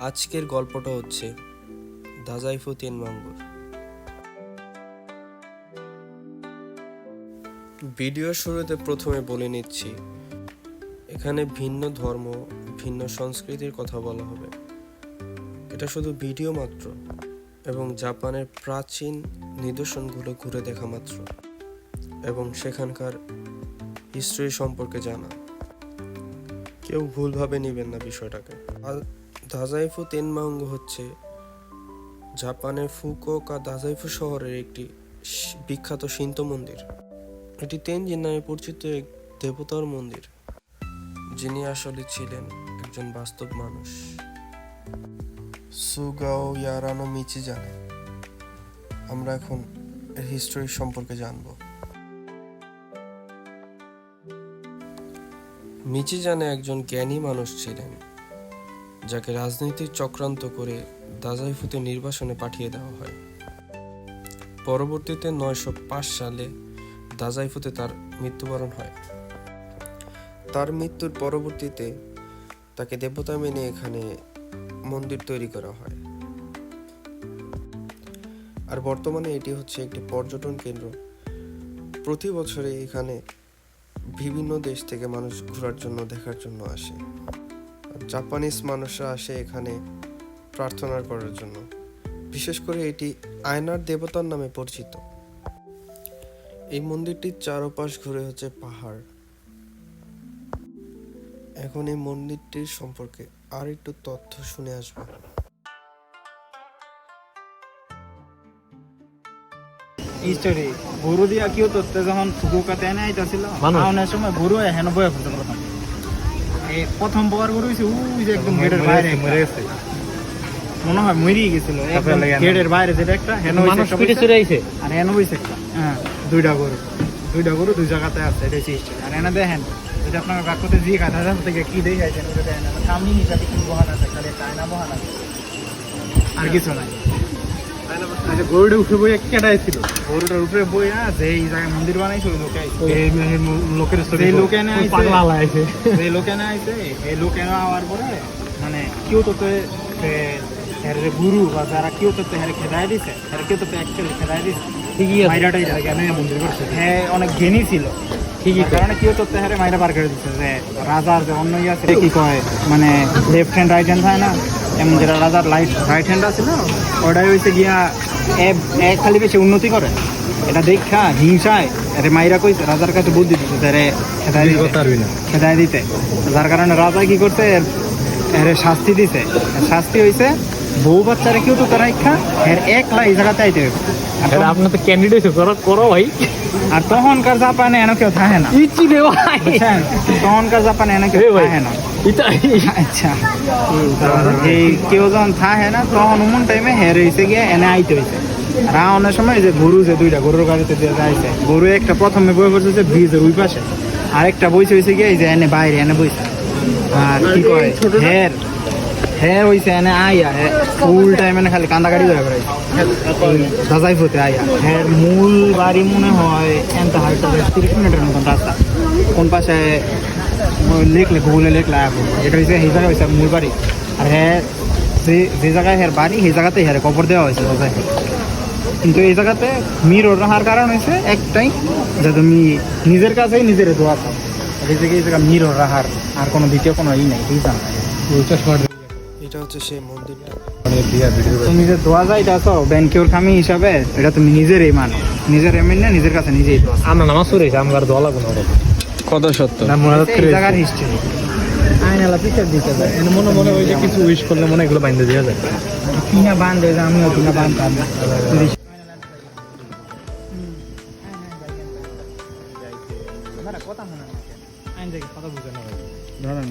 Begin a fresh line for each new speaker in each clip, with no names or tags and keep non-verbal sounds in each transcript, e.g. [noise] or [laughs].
আজকের গল্পটা হচ্ছে দাজাইফু তিন তেনমাঙ্গুর ভিডিও শুরুতে প্রথমে বলে নিচ্ছি, এখানে ভিন্ন ধর্ম, ভিন্ন সংস্কৃতির কথা বলা হবে। এটা শুধু ভিডিও মাত্র এবং জাপানের প্রাচীন নিদর্শনগুলো ঘুরে দেখা মাত্র এবং সেখানকার হিস্ট্রি সম্পর্কে জানা। কেউ ভুলভাবে নেবেন না বিষয়টাকে। দাজাইফু তেনমাঙ্গু হচ্ছে জাপানের ফুকুওকা দাজাইফু শহরের একটি বিখ্যাত শিন্ত মন্দির। এটি তেনজিন নামে পরিচিত এক দেবতার মন্দির, যিনি আসলে ছিলেন একজন বাস্তব মানুষ। সুগাও ইয়ারানো মিচি জানে আমরা এখন এর হিস্টোরি সম্পর্কে জানব। মিচি জানে একজন জ্ঞানী মানুষ ছিলেন। যাকে রাজনীতির চক্রান্ত করে দাজাইফুতে নির্বাসনে পাঠিয়ে দেওয়া হয়। পরবর্তীতে নয়শো পাঁচ সালে দাজাইফুতে তার মৃত্যুবরণ হয়। তার মৃত্যুর পরবর্তীতে তাকে দেবতা মেনে এখানে মন্দির তৈরি করা হয়। আর বর্তমানে এটি হচ্ছে একটি পর্যটন কেন্দ্র। প্রতি বছরে এখানে বিভিন্ন দেশ থেকে মানুষ ঘোরার জন্য, দেখার জন্য আসে। জাপানিজ মানুষরা আসে এখানে প্রার্থনা করার জন্য। বিশেষ করে এটি আয়নার দেবতার নামে পরিচিত। এই মন্দিরটির চারপাশ ঘুরে হচ্ছে পাহাড়। এখন এই মন্দিরটির সম্পর্কে আর একটু তথ্য শুনে আসব।
হিস্টোরি গরু দিয়া কি হতো তে যখন ফুকুকাতে আইতাছিল আউনের সময় গরু হেন বয়ে প্রথম এই প্রথম গরু হইছে উই যে একদম গেটের বাইরে একটা। মনে হয় মরি গেছিল গেটের বাইরে যেটা একটা হেন
আইছে
আর হেন হইছে একটা হ্যাঁ দুইটা গরু। দুইটা গরু দুই জায়গাতে আছে এটা হিস্টোরি আর এনে দেখেন যদি আপনার কাকুতে জি খাতা থেকে কি দেখাইছেন? ওটা দেখেন সামনে হিসাবে কি বহান আছে? খালি একটা আয়না বহান আছে। আর কিছু নাই।
আচ্ছা গরুটা উঠে বই কেডা ছিল?
গরুটার উপরে বই আছে এই জায়গায় মন্দির বানাইছিল লোকে
লোকের
সেই লোক এনে
পাগলা লাগাইছে
এই [laughs] লোক এনে আইছে এই লোক এনে আওয়ার পরে মানে কেউ তো গুরু বা যারা কেউ তো হেরে খেদাই দিছে হেরে কেউ তো অ্যাকচুয়ালি খেদাই দিছে।
ঠিকই
মাইরাটাই
কেন মন্দির করছে।
হ্যাঁ অনেক জ্ঞানী ছিল।
ঠিকই
কারণে কেউ তো হেরে মাইরা বার করে দিচ্ছে যে রাজার যে অন্য ইয়া কি কয়। মানে লেফট হ্যান্ড রাইট হ্যান্ড হয় না? এমন যেটা রাজার লাইট রাইট হ্যান্ড ছিল ওটাই হইছে গিয়া এ এ খালি বেশি উন্নতি করে। এটা দেখা হিংসায় এরে মাইরা কইছে রাজার কাছে বুদ্ধি দিচ্ছে তারে খেদাই দিতে।
না।
দিতে। যার কারণে রাজা কি করতে এর- শাস্তি দিতে শাস্তি হইছে বউ বাচ্চারা কেউ তো তারা ইচ্ছা এর একলা এই জায়গাতে আইতে হবে আর
আপনার তো ক্যান্ডিডেট করো করো ভাই।
আর তখনকার জাপানে এনে কেউ থাকে না। তখনকার জাপানে এনে কেউ থাকে না।
এটা
আচ্ছা এই কেউ যখন থাকে না তখন উমন টাইমে হেরে হয়েছে গিয়ে এনে আইতে হয়েছে রাওনের সময় যে গরু যে দুইটা গরুর গাড়িতে দিয়ে যাইছে গরু একটা প্রথমে বই পড়ছে যে ব্রিজের ওই পাশে আরেকটা বইছে হয়েছে গিয়ে যে এনে বাইরে এনে বইছে আর কি কয় হের হের হইছে এনে আইয়া ফুল টাইম এনে খালি কান্দা গাড়ি ধরে বেড়াইছে দাজাই ফুতে আইয়া হের মূল বাড়ি মনে হয় এনতে হয়তো তিরিশ মিনিটের মতন রাস্তা কোন পাশে লেখলে গুগলে লেখলে এটা হচ্ছে সেই জায়গায় হয়েছে মূল বাড়ি আর হ্যাঁ যে যে জায়গায় হের বাড়ি সেই জায়গাতে হের কবর দেওয়া হয়েছে দাদাই কিন্তু এই জায়গাতে মিরর রাখার কারণ হয়েছে একটাই যে তুমি নিজের কাছেই নিজের দোয়া খাও এই জায়গায় এই জায়গা মিরর রাখার আর কোনো দ্বিতীয় কোনো ই নাই বুঝলাম
এটা হচ্ছে সেই মন্দিরটা।
তুমি যে দোয়া যাইটা আছো ব্যাংকের খামি হিসাবে এটা তুমি নিজেরই মানো। নিজের এমনি না নিজের কাছে নিজেই
আমরা নামাজ পড়েছি আমার দোয়া লাগবো না
কত সত্য।
না মনে
এই জায়গার হিস্ট্রি আইনালা পিকচার দিতে যায়
এনে মনে মনে ওই যে কিছু উইশ করলে মনে এগুলো দেওয়া যায়।
কিনা বান্ধে যে আমিও কিনা বান্ধতাম কথা আইন দেখি কথা বুঝে না ধরেন।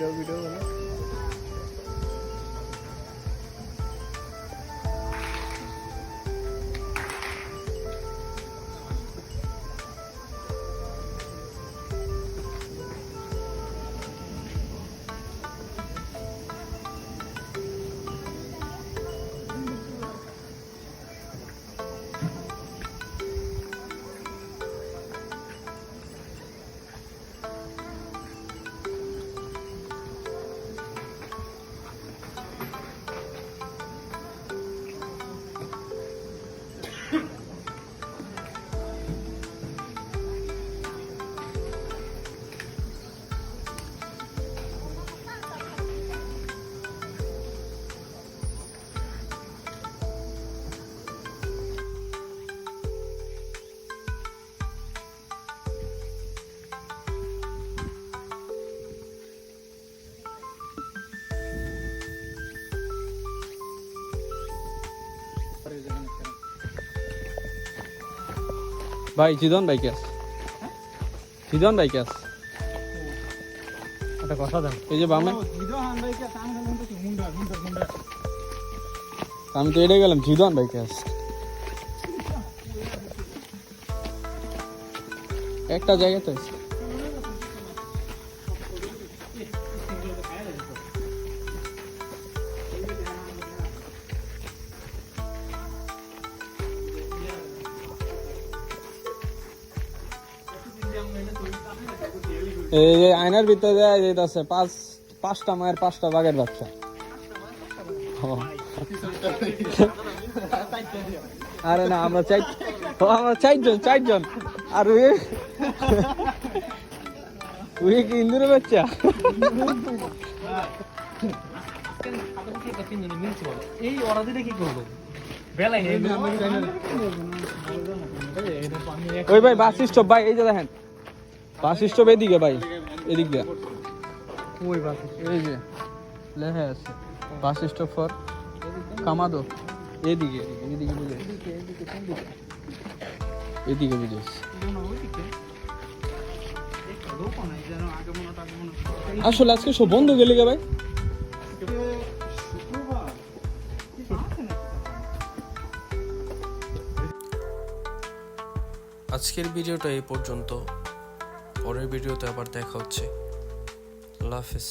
ভিডিও ভিডিও
ভাই জিদন ভাই কেস জিদন ভাই কেস
এটা কথা দেন।
এই যে বামে। আমি তো এটাই গেলাম জিদন ভাই কেস একটা জায়গাতে আছে। এই যে আয়নার ভিতরে দেয়া যেতেছে পাঁচ পাঁচটা মায়ের পাঁচটা বাঘের বাচ্চা। আরে না আমরা চাই ও আমরা চারজন চারজন। আর ওই ওই কি ইন্দুরের বাচ্চা?
এই ওরা দিলে কি করব?
ওই ভাই বাস স্টপ ভাই এই যে দেখেন। বাস স্টপ এদিকে ভাই এদিক দিয়ে।
ওই বাস
এই যে লেখা আছে বাস স্টপ ফর কামাদো। এদিকে এদিকে বুঝে এদিকে বুঝেছ আসলে আজকে সব বন্ধ গেলে গে ভাই।
আজকের ভিডিওটা এই পর্যন্ত। পরের ভিডিওতে আবার দেখা হচ্ছে। আল্লাহ হাফিজ।